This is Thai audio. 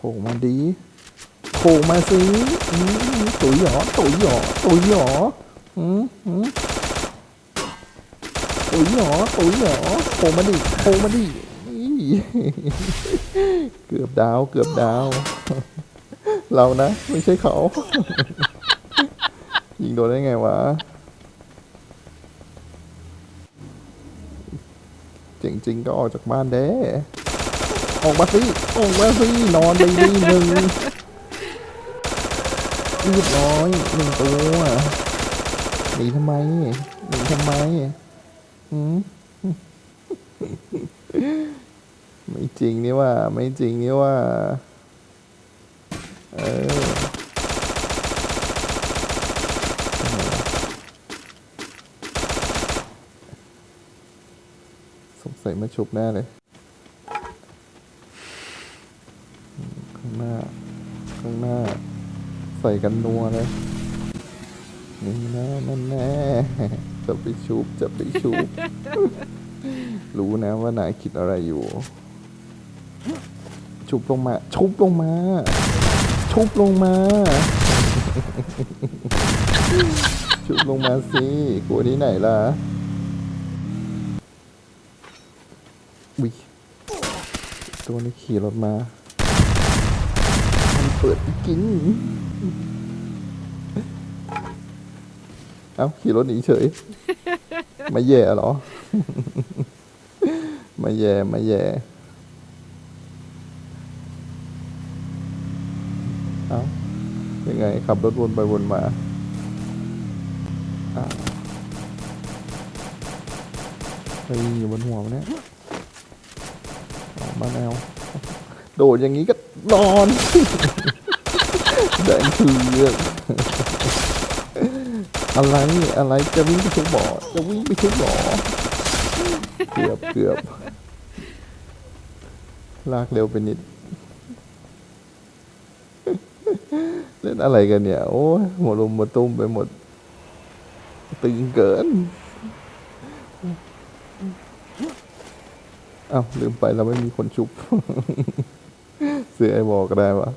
ผมาดีโผมาสิอืมตุ๋ยหรอตุ๋ยหรอตุ๋ยหรออืมอืมตุ๋ยหรอตุ๋ยหรอโผมาดิโผมาดิเกือบดาวเกือบดาว เรานะ ไม่ใช่เขายิงโดนได้ไงวะ เจ๋งจริงก็ออกจากบ้านเด้ ออกมาสิออกมาสินอนไปดีหนึ่งรีบร้อยหนึ่งตัวหนีทำไมหนีทำไมหืมไม่จริงนี่ว่า ไม่จริงนี่ว่า เออสงสัยมาชุบแน่เลยอืมข้าง หน้า ข้างหน้า ใส่กันนัวเลยนี่แน่นั่นแน่จะไปชุบจะไปชุบ รู้นะว่านายคิดอะไรอยู่ ชุบลงมา ชุบลงมา ชุบลงมา ชุบลงมาสิกลัวที่ไหนล่ะวิตัวนี้ขี่รถมา เปิดกิน เอ้าขี่รถหนีเฉยมาแย่หรอมาแย่มาแย่ เอ้ายังไง ขับรถวนไปวนมาอ้าวเฮ้ยอยู่บนหัวมันเนี่ยออกมาแนว โดดอย่างนี้ก็นอนแดงคืออะไรอะไรจะวิ่งไปชุบบ่อจะวิ่งไปชุบบ่อเกือบเกือบลากเร็วไปนิด เล่นอะไรกันเนี่ย โอ้ยหัวลมหัวตุ้มไปหมด ตึงเกินอ้าวลืมไปเราไม่มีคนชุบ เสือไอ้บอกก็ได้วะ